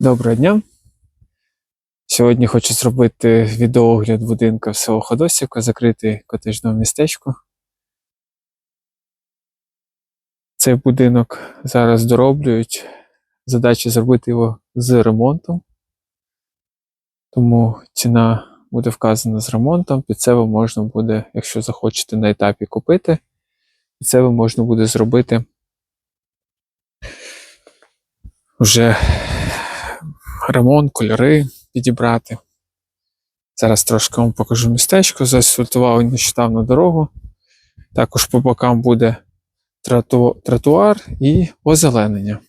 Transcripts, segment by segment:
Доброго дня. Сьогодні хочу зробити відеоогляд будинка в село Ходосівка, закритий котежному містечку. Цей будинок зараз дороблюють. Задача зробити його з ремонтом. Тому ціна буде вказана з ремонтом. Під себе можна буде, якщо захочете на етапі купити, під себе можна буде зробити вже ремонт, кольори підібрати. Зараз трошки вам покажу містечко. Заасфальтував нещодавно дорогу. Також по бокам буде тротуар і озеленення.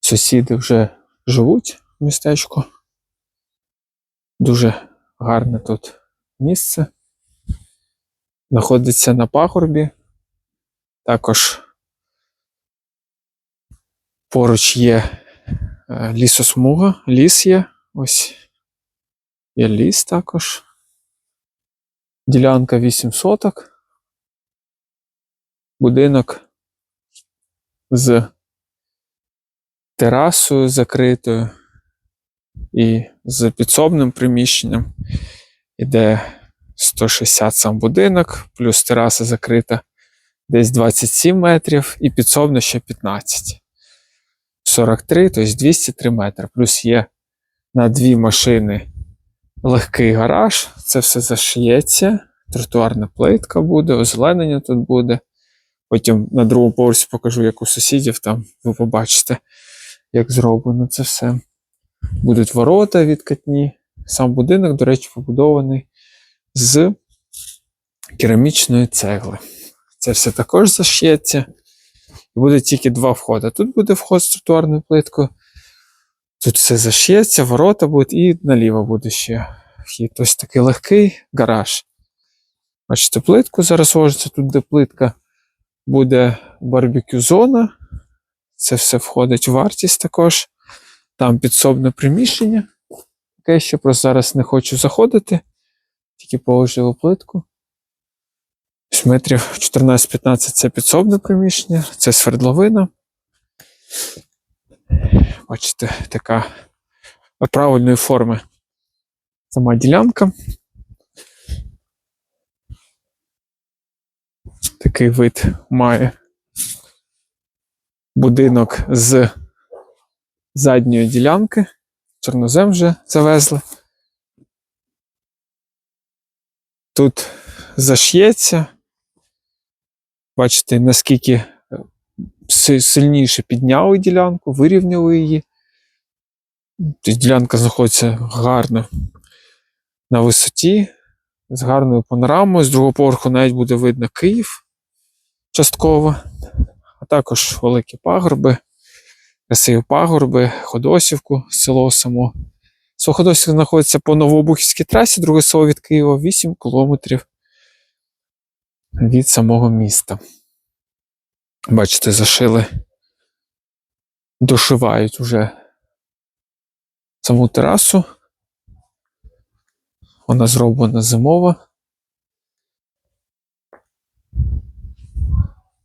Сусіди вже живуть в містечку. Дуже гарне тут місце. Знаходиться на пагорбі. Також поруч є лісосмуга, ліс є. Ось є ліс також. Ділянка 8 соток. Будинок з терасою закритою і з підсобним приміщенням. Іде 160 сам будинок, плюс тераса закрита десь 27 метрів, і підсобна ще 15. 43, тобто 203 метри. Плюс є на дві машини легкий гараж. Це все зашиється. Тротуарна плитка буде, озеленення тут буде. Потім на другому поверсі покажу, як у сусідів там ви побачите, як зроблено це все. Будуть ворота відкатні. Сам будинок, до речі, побудований з керамічної цегли. Це все також зашиється. І буде тільки два входи. Тут буде вход з тротуарною плиткою. Тут все зашиється, ворота будуть, і наліво буде ще вхід. Ось такий легкий гараж. Бачите, плитку зараз ложиться, тут де плитка буде барбекю зона. Це все входить в вартість також. Там підсобне приміщення. Таке ще просто зараз не хочу заходити. Тільки положив плитку. Метрів 14-15 це підсобне приміщення, це свердловина. Бачите, така правильної форми сама ділянка. Такий вид має будинок з задньої ділянки. Чорнозем вже завезли. Тут заш'ється. Бачите, наскільки е, сильніше підняли ділянку, вирівняли її. Тобто Ділянка знаходиться гарно на висоті, з гарною панорамою. З другого поверху навіть буде видно Київ частково, а також великі пагорби, красиві пагорби, Ходосівку, село само. Село знаходиться по Новообухівській трасі, друге село від Києва 8 кілометрів від самого міста. Бачите, зашили, дошивають уже саму терасу. Вона зроблена зимова.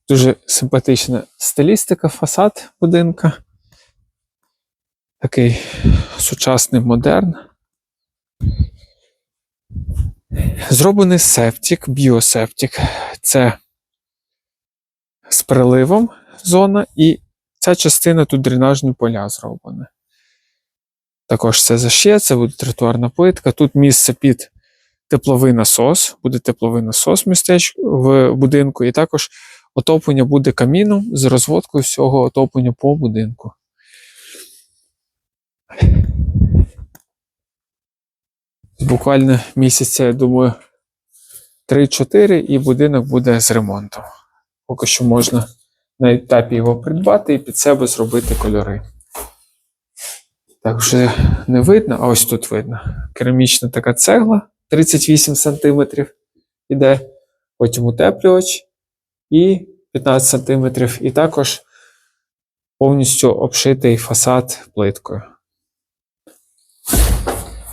Дуже симпатична стилістика, фасад будинка. Такий сучасний модерн. Зроблений септик, біосептик. Це з приливом зона, і ця частина тут дренажні поля зроблені. Також це зашє, це буде тротуарна плитка. Тут місце під тепловий насос, буде тепловий насос містечку в будинку, і також отоплення буде каміном з розводкою всього отоплення по будинку. Буквально місяця, я думаю, 3-4 і будинок буде з ремонтом. Поки що можна на етапі його придбати і під себе зробити кольори. Так вже не видно, а ось тут видно. Керамічна така цегла 38 см іде, потім утеплювач і 15 см, і також повністю обшитий фасад плиткою.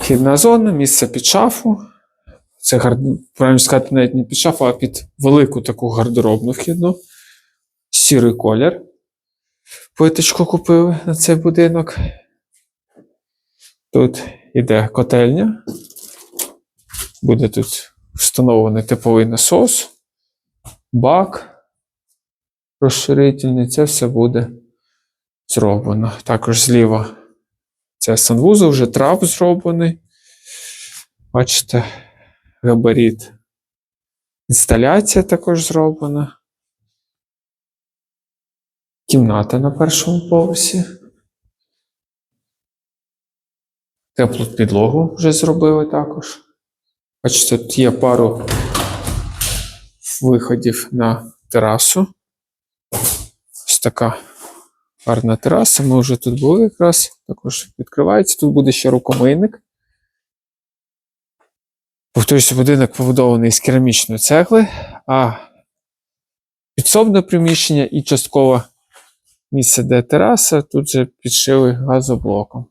Вхідна зона, місце під шафу. Це правильно сказати, навіть не під шафу, а під велику таку гардеробну вхідну. Сірий колір. плиточку купили на цей будинок. Тут іде котельня. Буде тут встановлений тепловий насос, бак розширительний. Це все буде зроблено. Також зліва це санвузол, вже трап зроблений. Бачите, габарит. Інсталяція також зроблена. Кімната на першому поверсі. Теплу підлогу вже зробили також. Бачите, тут є пару виходів на терасу. Ось така гарна тераса. Ми вже тут були якраз. Також відкривається. Тут буде ще рукомийник. Повторюся, будинок побудований з керамічної цегли, а підсобне приміщення і частково місце, де тераса, тут же підшили газоблоком.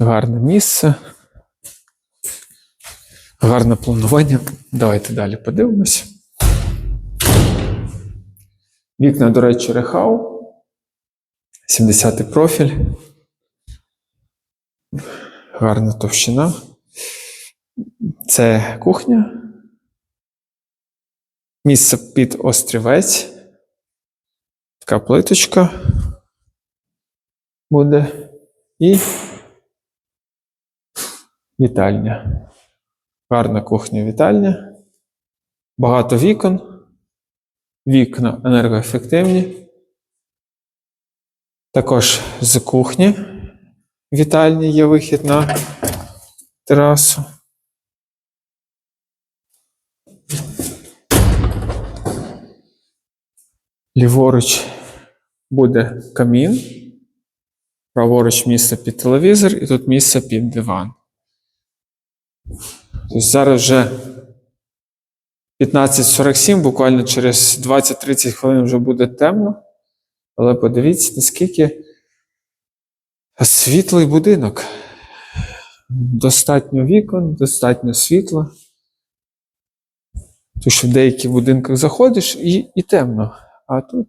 Гарне місце. Гарне планування. Давайте далі подивимось. Вікна, до речі, рехау. 70-й профіль. Гарна товщина. Це кухня. Місце під острівець. Така плиточка буде. І вітальня. Гарна кухня вітальня. Багато вікон. Вікна енергоефективні. Також з кухні вітальні є вихід на терасу. Ліворуч буде камін. Праворуч місце під телевізор, і тут місце під диван. Тобто зараз вже 15.47, буквально через 20-30 хвилин вже буде темно. Але подивіться, наскільки світлий будинок. Достатньо вікон, достатньо світла. Тому що в деяких будинках заходиш і, і темно. А тут,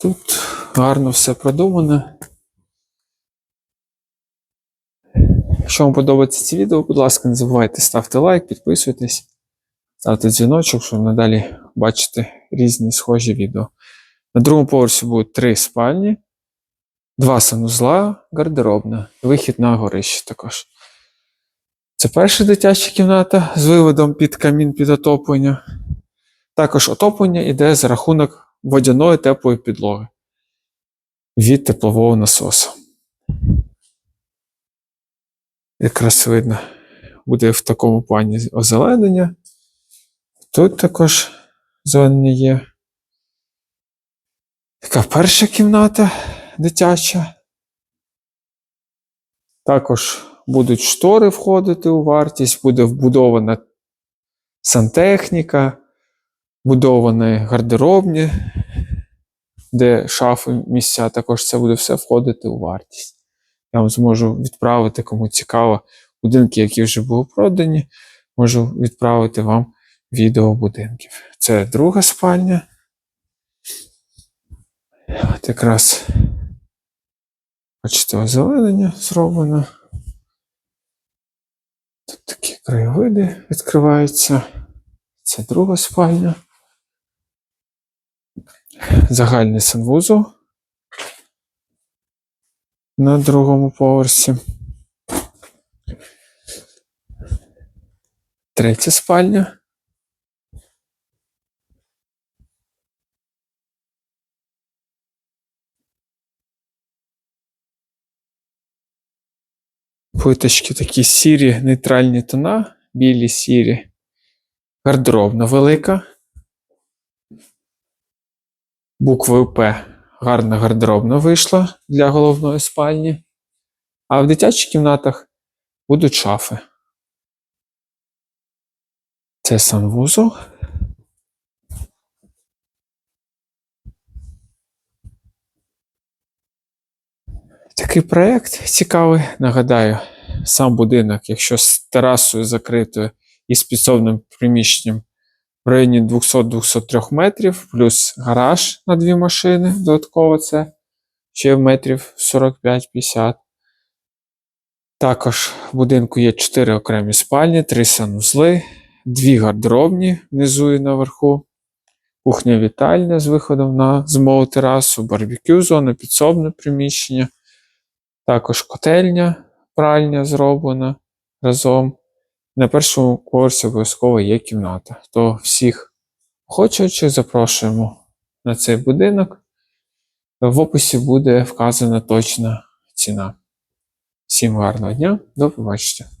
тут гарно все продумано. Якщо вам подобається це відео, будь ласка, не забувайте ставити лайк, підписуйтесь, ставте дзвіночок, щоб надалі бачити різні схожі відео. На другому поверсі будуть три спальні, два санузла, гардеробна, вихід на горище також. Це перша дитяча кімната з виводом під камін під отоплення. Також отоплення йде за рахунок водяної теплої підлоги від теплового насосу. Якраз видно, буде в такому плані озеленення. Тут також зелення є. Така перша кімната дитяча. Також будуть штори входити у вартість, буде вбудована сантехніка, вбудовані гардеробні, де шафи місця, також це буде все входити у вартість. Я вам зможу відправити, кому цікаво, будинки, які вже були продані, можу відправити вам відео будинків. Це друга спальня. От якраз бачите, озеленення зроблено. Тут такі краєвиди відкриваються. Це друга спальня. Загальний санвузол на другому поверсі. Третя спальня. Плиточки такі сірі, нейтральні тона, білі сірі. Гардеробна велика. Буквою П гарна гардеробна вийшла для головної спальні. А в дитячих кімнатах будуть шафи. Це санвузол. Такий проєкт цікавий. Нагадаю, сам будинок, якщо з терасою закритою із підсобним приміщенням в районі 200-203 метрів, плюс гараж на дві машини. Додатково це ще метрів 45-50. Також в будинку є 4 окремі спальні, 3 санузли, 2 гардеробні внизу і наверху, кухня вітальня з виходом на зимову терасу, барбекю, зона, підсобне приміщення, також котельня, пральня зроблена разом. На першому поверсі обов'язково є кімната. То всіх охочих запрошуємо на цей будинок. В описі буде вказана точна ціна. Всім гарного дня, до побачення.